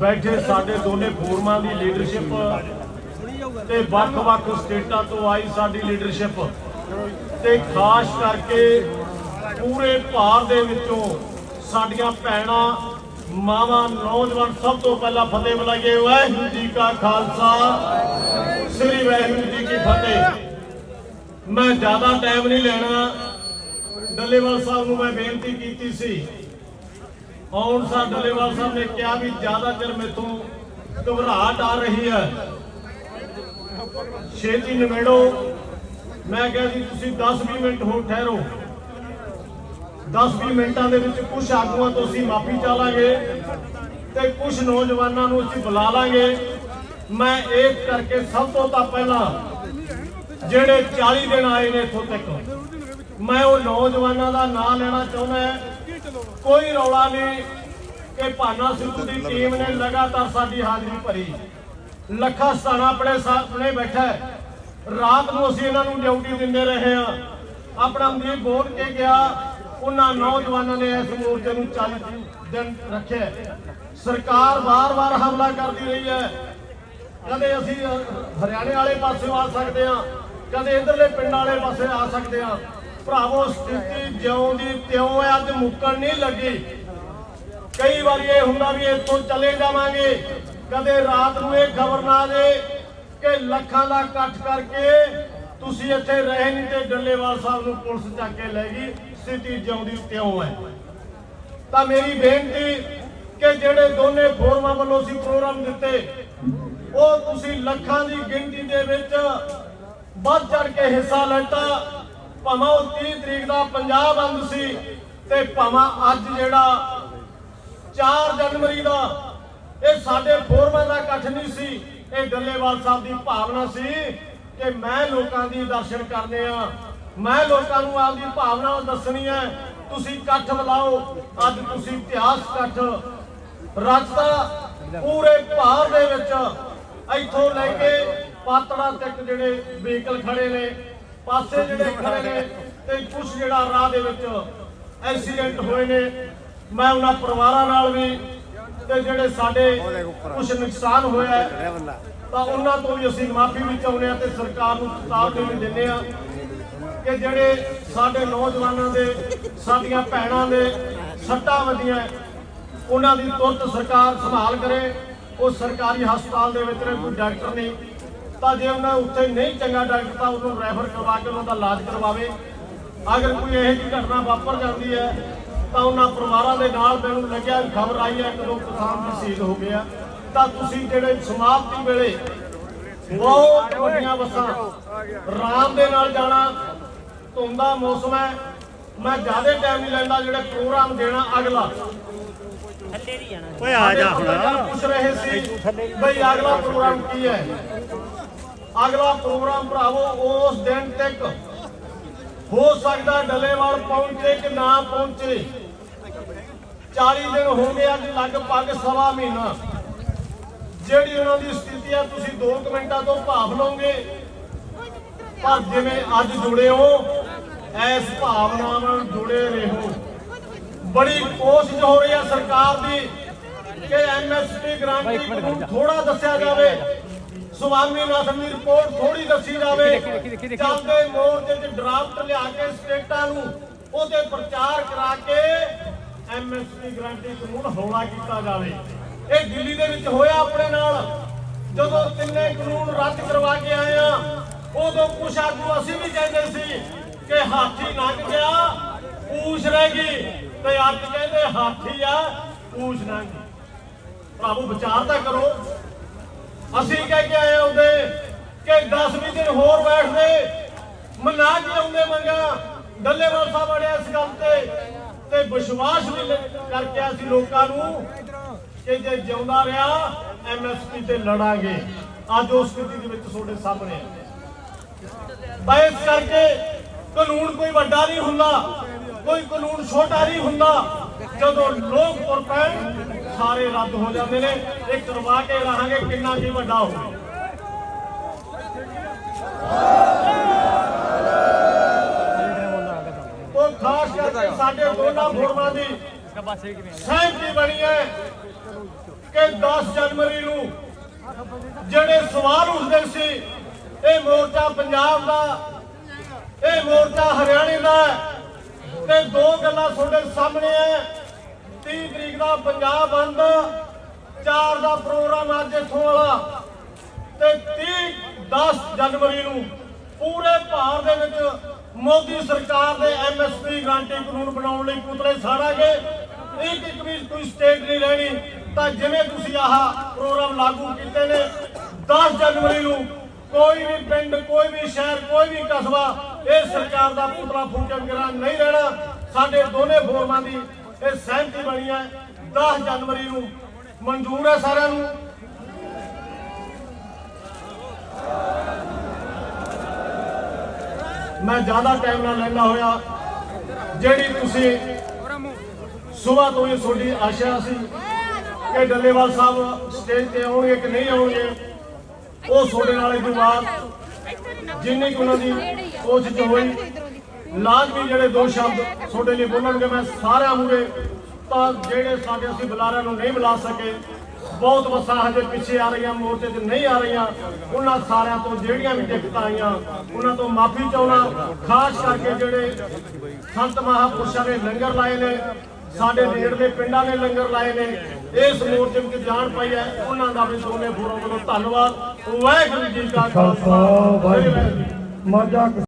ਬੈਠੇ ਸਾਡੇ ਦੋਨੇ ਫੋਰਮਾਂ ਦੀ ਲੀਡਰਸ਼ਿਪ ਤੇ ਵੱਖ-ਵੱਖ ਸਟੇਟਾਂ ਤੋਂ ਆਈ ਸਾਡੀ ਲੀਡਰਸ਼ਿਪ ਤੇ ਖਾਸ ਕਰਕੇ ਪੂਰੇ ਭਾਰਤ ਦੇ ਵਿੱਚੋਂ ਸਾਡੀਆਂ ਭੈਣਾਂ, ਮਾਵਾਂ, ਨੌਜਵਾਨ ਸਭ ਤੋਂ ਪਹਿਲਾਂ ਫਤਿਹ ਬੁਲਾਈਏ ਵਾਹਿਗੁਰੂ ਜੀ ਕਾ ਖਾਲਸਾ, ਸ੍ਰੀ ਵਾਹਿਗੁਰੂ ਜੀ ਕੀ ਫਤਿਹ। ਮੈਂ ਜ਼ਿਆਦਾ ਟਾਈਮ ਨਹੀਂ ਲੈਣਾ। ਡੱਲੇਵਾਲ ਸਾਹਿਬ ਨੂੰ ਮੈਂ ਬੇਨਤੀ ਕੀਤੀ ਸੀ ਆਉਣ ਸਾਰ ਡੱਲੇਵਾਲ ਸਾਹਿਬ ਨੇ ਕਿਹਾ ਵੀ ਜ਼ਿਆਦਾ ਚਿਰ ਮੇਥੋਂ ਘਬਰਾਹਟ ਆ ਰਹੀ ਹੈ। ਛੇਤੀ ਨਿਬੇੜੋ। ਮੈਂ ਕਿਹਾ ਜੀ, ਤੁਸੀਂ 10-20 ਮਿੰਟ ਹੋਰ ਠਹਿਰੋ। 10-20 ਮਿੰਟਾਂ ਦੇ ਵਿੱਚ ਕੁਝ ਆਗੂਆਂ ਤੋਂ ਅਸੀਂ ਮਾਫੀ ਚਾਲਾਂਗੇ ਤੇ ਕੁਝ ਨੌਜਵਾਨਾਂ ਨੂੰ ਅਸੀਂ ਬੁਲਾ ਲਾਂਗੇ। ਮੈਂ ਇੱਕ ਕਰਕੇ ਸਭ ਤੋਂ ਤਾਂ ਪਹਿਲਾਂ ਜਿਹੜੇ 40 ਦਿਨ ਆਏ ਨੇ ਇੱਥੋਂ ਤੱਕ, ਮੈਂ ਉਹ ਨੌਜਵਾਨਾਂ ਦਾ ਨਾਮ ਲੈਣਾ ਚਾਹੁੰਦਾ ਹਾਂ। ਕੋਈ ਰੌਲਾ ਨਹੀਂ ਕਿ ਭਾਨਾ ਸਿੱਧੂ ਦੀ ਟੀਮ ਨੇ ਲਗਾਤਾਰ ਸਾਡੀ ਹਾਜ਼ਰੀ ਭਰੀ। ਲੱਖਾ ਸਤਾਣਾ ਆਪਣੇ ਸਾਹਮਣੇ ਬੈਠਾ ਰਾਤ ਨੂੰ ਅਸੀਂ ਇਹਨਾਂ ਨੂੰ ਡਿਊਟੀ ਦਿੰਦੇ ਰਹੇ ਹਾਂ। ਆਪਣਾ ਮੀਰ ਬੋਲ ਕੇ ਗਿਆ, ਉਹਨਾਂ ਨੌਜਵਾਨਾਂ ਨੇ ਇਸ ਮੋਰਚੇ ਨੂੰ 40 ਦਿਨ ਰੱਖਿਆ ਸਰਕਾਰ ਵਾਰ-ਵਾਰ ਹਮਲਾ ਕਰਦੀ ਰਹੀ ਹੈ। ਕਦੇ ਅਸੀਂ ਹਰਿਆਣੇ ਵਾਲੇ ਪਾਸਿਓਂ ਆ ਸਕਦੇ ਹਾਂ, ਕਦੇ ਇਧਰਲੇ ਪਿੰਡਾਂ ਵਾਲੇ ਪਾਸੇ ਆ ਸਕਦੇ ਹਾਂ। ਭਰਾਵੋ, ਸਥਿਤੀ ਜਿਉਂ ਦੀ ਤਿਉਂ ਹੈ, ਅੱਜ ਮੁੱਕਣ ਨਹੀਂ ਲੱਗੀ। ਕਈ ਵਾਰੀ ਇਹ ਹੁੰਦਾ ਵੀ ਇੱਥੋਂ ਚਲੇ ਜਾਵਾਂਗੇ, ਕਦੇ ਰਾਤ ਨੂੰ ਇਹ ਖਬਰ ਨਾ ਦੇ ਕਿ ਲੱਖਾਂ ਦਾ ਇਕੱਠ ਕਰਕੇ ਤੁਸੀਂ ਇੱਥੇ ਰਹੇ ਨਹੀਂ ਤੇ ਡੱਲੇਵਾਲ ਸਾਹਿਬ ਨੂੰ ਪੁਲਿਸ ਚੱਕ ਕੇ ਲੈ ਗਈ, ਸਥਿਤੀ ਜਿਉਂ ਦੀ ਤਿਉਂ ਹੈ। ਤਾਂ ਮੇਰੀ ਬੇਨਤੀ ਕਿ ਜਿਹੜੇ ਦੋਨੇ ਫੋਰਮਾਂ ਵੱਲੋਂ ਅਸੀਂ ਪ੍ਰੋਗਰਾਮ ਦਿੱਤੇ, ਉਹ ਤੁਸੀਂ ਲੱਖਾਂ ਦੀ ਗਿਣਤੀ ਦੇ ਵਿੱਚ ਵੱਧ ਚੜ ਕੇ ਹਿੱਸਾ ਲੈਤਾ। ਭਾਵੇਂ ਉਹ 30 ਤਰੀਕ ਦਾ ਪੰਜਾਬ ਬੰਦ ਸੀ ਤੇ ਭਾਵੇਂ ਅੱਜ ਜਿਹੜਾ 4 ਜਨਵਰੀ ਦਾ ਇਹ ਸਾਡੇ ਫੋਰਮਾਂ ਦਾ ਇਕੱਠ ਨਹੀਂ ਸੀ, ਇਹ ਡੱਲੇਵਾਲ ਸਾਹਿਬ ਦੀ ਭਾਵਨਾ ਸੀ ਕਿ ਮੈਂ ਲੋਕਾਂ ਦੀ ਦਰਸ਼ਨ ਕਰਨੇ ਆ। ਮੈਂ ਲੋਕਾਂ ਨੂੰ ਆਪਦੀ ਭਾਵਨਾ ਦੱਸਣੀ ਹੈ, ਤੁਸੀਂ ਇਕੱਠ ਬੁਲਾਓ, ਅੱਜ ਤੁਸੀਂ ਇਤਿਹਾਸ ਇਕੱਠ। ਰਚਤਾ ਪੂਰੇ ਭਾਰ ਦੇ ਵਿੱਚ ਇੱਥੋਂ ਲੈ ਕੇ ਪਾਤੜਾ ਤੱਕ ਜਿਹੜੇ ਵਹੀਕਲ ਖੜੇ ਨੇ ਪਾਸੇ ਜਿਹੜੇ ਖੜੇ ਨੇ ਤੇ ਕੁਝ ਜਿਹੜਾ ਰਾਹ ਦੇ ਵਿੱਚ ਐਕਸੀਡੈਂਟ ਹੋਏ ਨੇ। ਮੈਂ ਉਹਨਾਂ ਪਰਿਵਾਰਾਂ ਨਾਲ ਵੀ ਤੇ ਜਿਹੜੇ ਸਾਡੇ ਕੁਝ ਨੁਕਸਾਨ ਹੋਇਆ ਤਾਂ ਉਹਨਾਂ ਤੋਂ ਵੀ ਅਸੀਂ ਮਾਫੀ ਵੀ ਚਾਹੁੰਦੇ ਆ ਤੇ ਸਰਕਾਰ ਨੂੰ ਚੇਤਾਵਨੀ ਵੀ ਦਿੰਦੇ ਆ ਕਿ ਜਿਹੜੇ ਸਾਡੇ ਨੌਜਵਾਨਾਂ ਦੇ, ਸਾਡੀਆਂ ਭੈਣਾਂ ਦੇ ਸੱਟਾਂ ਵੱਜੀਆਂ ਉਹਨਾਂ ਦੀ ਤੁਰਤ ਸਰਕਾਰ ਸੰਭਾਲ ਕਰੇ। ਉਹ ਸਰਕਾਰੀ ਹਸਪਤਾਲ ਦੇ ਵਿੱਚ ਨੇ, ਕੋਈ ਡਾਕਟਰ ਨਹੀਂ। ਤਾਂ ਜੇ ਉਹਨਾਂ ਉੱਥੇ ਨਹੀਂ ਚੰਗਾ ਡਾਕਟਰ ਤਾਂ ਉਹਨੂੰ ਰੈਫਰ ਕਰਵਾ ਕੇ ਉਹਨਾਂ ਦਾ ਇਲਾਜ ਕਰਵਾਵੇ। ਅਗਰ ਕੋਈ ਇਹੋ ਜਿਹੀ ਘਟਨਾ ਵਾਪਰ ਜਾਂਦੀ ਹੈ ਤਾਂ ਉਹਨਾਂ ਪਰਿਵਾਰਾਂ ਦੇ ਨਾਲ ਮੈਨੂੰ ਲੱਗਿਆ ਖਬਰ ਆਈ ਹੈ ਕਿ ਦੋ ਕਿਸਾਨ ਸ਼ਹੀਦ ਹੋ ਗਏ ਆ। ਤਾਂ ਤੁਸੀਂ ਜਿਹੜੇ ਸਮਾਪਤੀ ਵੇਲੇ ਬਹੁਤ ਵੱਡੀਆਂ ਬੱਸਾਂ ਆਰਾਮ ਦੇ ਨਾਲ ਜਾਣਾ ਧੁੰਦ ਮੌਸਮ ਹੈ ਮੈਂ ਜ਼ਿਆਦਾ ਟਾਈਮ ਨਹੀਂ ਲੈਂਦਾ ਜਿਹੜੇ ਪ੍ਰੋਗਰਾਮ ਦੇਣਾ ਅਗਲਾ। ਓਏ ਆ ਜਾ ਹੁਣ। ਪੁੱਛ ਰਹੇ ਸੀ ਬਈ ਅਗਲਾ ਪ੍ਰੋਗਰਾਮ ਕੀ ਹੈ? ਅਗਲਾ ਪ੍ਰੋਗਰਾਮ ਭਰਾਵੋ, ਉਸ ਦਿਨ ਤੱਕ ਹੋ ਸਕਦਾ ਡੱਲੇਵਾਲ ਪਹੁੰਚੇ ਕਿ ਨਾ ਪਹੁੰਚੇ। 40 ਦਿਨ ਹੋ ਗਏ ਅੱਜ ਲਗਭਗ ਸਵਾ ਮਹੀਨਾ। ਜਿਹੜੀ ਉਹਨਾਂ ਦੀ ਸਥਿਤੀ ਹੈ ਤੁਸੀਂ 2 ਮਿੰਟਾਂ ਤੋਂ ਭਾਵ ਲਓਗੇ ਪਰ ਜਿਵੇਂ ਅੱਜ ਜੁੜੇ ਹੋ ਐਸ ਭਾਵਨਾ ਨਾਲ ਜੁੜੇ ਰਹੋ। ਬੜੀ ਕੋਸ਼ਿਸ਼ ਹੋ ਰਹੀ ਹੈ ਸਰਕਾਰ ਦੀ ਕਿ ਐਮਐਸਪੀ ਗਰੰਟੀ ਨੂੰ ਥੋੜਾ ਦੱਸਿਆ ਜਾਵੇ। ਸੁਵਾਮੀ ਨਾਥਨ ਦੀ ਰਿਪੋਰਟ ਥੋੜੀ ਦੱਸੀ ਜਾਵੇ। ਚੱਲਦੇ ਮੋਰਚੇ 'ਚ ਡਰਾਫਟ ਲਿਆ ਕੇ ਸਟੇਟਾਂ ਨੂੰ ਉਹਦੇ ਪ੍ਰਚਾਰ ਕਰਾ ਕੇ ਐਮਐਸਪੀ ਗਰੰਟੀ ਕਾਨੂੰਨ ਹੌਲਾ ਕੀਤਾ ਜਾਵੇ। ਇਹ ਦਿੱਲੀ ਦੇ ਵਿੱਚ ਹੋਇਆ ਆਪਣੇ ਨਾਲ। ਜਦੋਂ ਤਿੰਨੇ ਕਾਨੂੰਨ ਰੱਦ ਕਰਵਾ ਕੇ ਆਏ ਆ ਉਦੋਂ ਕੁਛ ਆਗੂ ਅਸੀਂ ਵੀ ਕਹਿੰਦੇ ਸੀ ਕਿ ਹਾਥੀ ਲੰਘ ਗਿਆ ਪੂਛ ਰਹਿ ਗਈ। ਤੇ ਅੱਜ ਕਹਿੰਦੇ ਹਾਥੀ ਆ ਪੂਛ ਲੰਘ ਗਈ। ਭਰਾਵੋ ਵਿਚਾਰ ਤਾਂ ਕਰੋ। ਅਸੀਂ ਕਹਿ ਕੇ ਆਏ ਉਹਦੇ ਕਿ 10 20 ਦਿਨ ਹੋਰ ਬੈਠਦੇ। ਮਨਾ ਕੇ ਆਉਂਦੇ ਮੰਗਾ ਡੱਲੇਵਾਲ ਸਾਹਿਬ ਅੜਿਆ ਇਸ ਗੱਲ ਤੇ। ਤੇ ਵਿਸ਼ਵਾਸ ਵੀ ਕਰਕੇ ਅਸੀਂ ਲੋਕਾਂ ਨੂੰ ਕਿ ਜੇ ਜਿਉਂਦਾ ਰਿਹਾ ਐਮਐਸਪੀ ਤੇ ਲੜਾਂਗੇ। ਅੱਜ ਉਸ ਸਥਿਤੀ ਦੇ ਵਿੱਚ ਤੁਹਾਡੇ ਸਾਹਮਣੇ ਹੈ ਕਰਕੇ ਕਾਨੂੰਨ ਕੋਈ ਵੱਡਾ ਨਹੀਂ ਹੁੰਦਾ, ਕੋਈ ਕਾਨੂੰਨ ਛੋਟਾ ਨਹੀਂ ਹੁੰਦਾ। ਜਦੋਂ ਲੋਕ ਤੁਰ ਪੈਣ ਸਾਰੇ ਰੱਦ ਹੋ ਜਾਂਦੇ ਨੇ ਇਹ ਕਰਵਾ ਕੇ ਰਹਾਂਗੇ ਕਿੰਨਾ ਕੀ ਵੱਡਾ ਹੋਵੇ ਉਹ ਖਾਸ ਕਰਕੇ ਸਾਡੇ ਦੋਨਾਂ ਫੋਰਮਾਂ ਦੀ ਸਹਿਮਤੀ ਬਣੀ ਹੈ ਕਿ 10 ਜਨਵਰੀ ਨੂੰ ਜਿਹੜੇ ਸਵਾਲ ਦਿਨ ਸੀ, ਇਹ ਮੋਰਚਾ ਪੰਜਾਬ ਦਾ, ਇਹ ਮੋਰਚਾ ਹਰਿਆਣੇ ਦਾ, ਤੇ ਦੋ ਗੱਲਾਂ ਤੁਹਾਡੇ ਸਾਹਮਣੇ ਹੈ। 30 ਤਰੀਕ ਦਾ ਪੰਜਾਬ ਬੰਦ 4 ਦਾ ਪ੍ਰੋਗਰਾਮ ਅੱਜ ਇੱਥੋਂ ਵਾਲਾ। ਤੇ 30 10 ਜਨਵਰੀ ਨੂੰ ਪੂਰੇ ਭਾਰਤ ਦੇ ਵਿੱਚ ਮੋਦੀ ਸਰਕਾਰ ਦੇ ਐਮਐਸਪੀ ਗਾਰੰਟੀ ਕਾਨੂੰਨ ਬਣਾਉਣ ਲਈ ਪੁਤਲੇ ਸਾੜਾਂਗੇ। ਇੱਕ ਇੱਕ ਵੀ ਕੋਈ ਸਟੇਟ ਨਹੀਂ ਰਹਿਣੀ। ਤਾਂ ਜਿਵੇਂ ਤੁਸੀਂ ਆਹ ਪ੍ਰੋਗਰਾਮ ਲਾਗੂ ਕੀਤੇ ਨੇ 10 ਜਨਵਰੀ ਨੂੰ ਕੋਈ ਵੀ ਪਿੰਡ, ਕੋਈ ਵੀ ਸ਼ਹਿਰ, ਕੋਈ ਵੀ ਕਸਬਾ, ਇਹ ਸਰਕਾਰ ਦਾ ਪੁਤਲਾ ਫੂਕੇ ਬਗੈਰ ਨਹੀਂ ਰਹਿਣਾ। ਸਾਡੇ ਦੋਨੇ ਫੋਰਮਾਂ ਦੀ ਇਹ ਸਹਿਮਤੀ ਬਣੀ ਹੈ 10 ਜਨਵਰੀ ਨੂੰ। ਮਨਜ਼ੂਰ ਹੈ ਸਾਰਿਆਂ ਨੂੰ? ਮੈਂ ਜ਼ਿਆਦਾ ਟਾਈਮ ਨਾ ਲੈਂਦਾ ਹੋਇਆ। ਜਿਹੜੀ ਤੁਸੀਂ ਸਵੇਰ ਤੋਂ ਹੀ ਤੁਹਾਡੀ ਆਸ਼ਾ ਸੀ ਕਿ ਡੱਲੇਵਾਲ ਸਾਹਿਬ ਸਟੇਜ ਤੇ ਆਉਣਗੇ ਕਿ ਨਹੀਂ ਆਉਣਗੇ, ਉਹ ਤੁਹਾਡੇ ਨਾਲ ਇਹ ਬਾਤ ਜਿੰਨੀ ਕੁ ਉਹਨਾਂ ਦੀ ਕੋਸ਼ਿਸ਼ ਹੋਈ ਲਾਜ਼ਮੀ ਜਿਹੜੇ ਦੋ ਸ਼ਬਦ ਤੁਹਾਡੇ ਲਈ ਬੋਲਣਗੇ, ਮੈਂ ਸਾਰਿਆਂ ਮੂਰੇ ਤਾਂ ਜਿਹੜੇ ਸਾਡੇ ਅਸੀਂ ਬੁਲਾਰਿਆਂ ਨੂੰ ਨਹੀਂ ਬੁਲਾ ਸਕੇ, ਬਹੁਤ ਬੱਸਾਂ ਹਜੇ ਪਿੱਛੇ ਆ ਰਹੀਆਂ, ਮੋਰਚੇ ਤੇ ਨਹੀਂ ਆ ਰਹੀਆਂ। ਉਹਨਾਂ ਸਾਰਿਆਂ ਤੋਂ ਜਿਹੜੀਆਂ ਵੀ ਦਿੱਕਤਾਂ ਆਈਆਂ, ਉਹਨਾਂ ਤੋਂ ਮਾਫੀ ਚਾਹੁੰਦਾ, ਖਾਸ ਕਰਕੇ ਜਿਹੜੇ ਸੰਤ ਮਹਾਪੁਰਸ਼ਾਂ ਨੇ ਲੰਗਰ ਲਾਏ ਨੇ, ਸਾਡੇ ਨੇੜਲੇ ਪਿੰਡਾਂ ਨੇ ਲੰਗਰ ਲਾਏ ਨੇ, ਇਸ ਮੋਰਚੇ ਵਿੱਚ ਜਾਣ ਪਾਈ ਹੈ, ਉਹਨਾਂ ਦਾ ਵੀ ਦੋਨੇ ਫੋਰਮ ਵੱਲੋਂ ਧੰਨਵਾਦ। ਵਾਹਿਗੁਰੂ ਜੀ ਕਾ ਖਾਲਸਾ। ਵਾਹਿਗੁਰੂ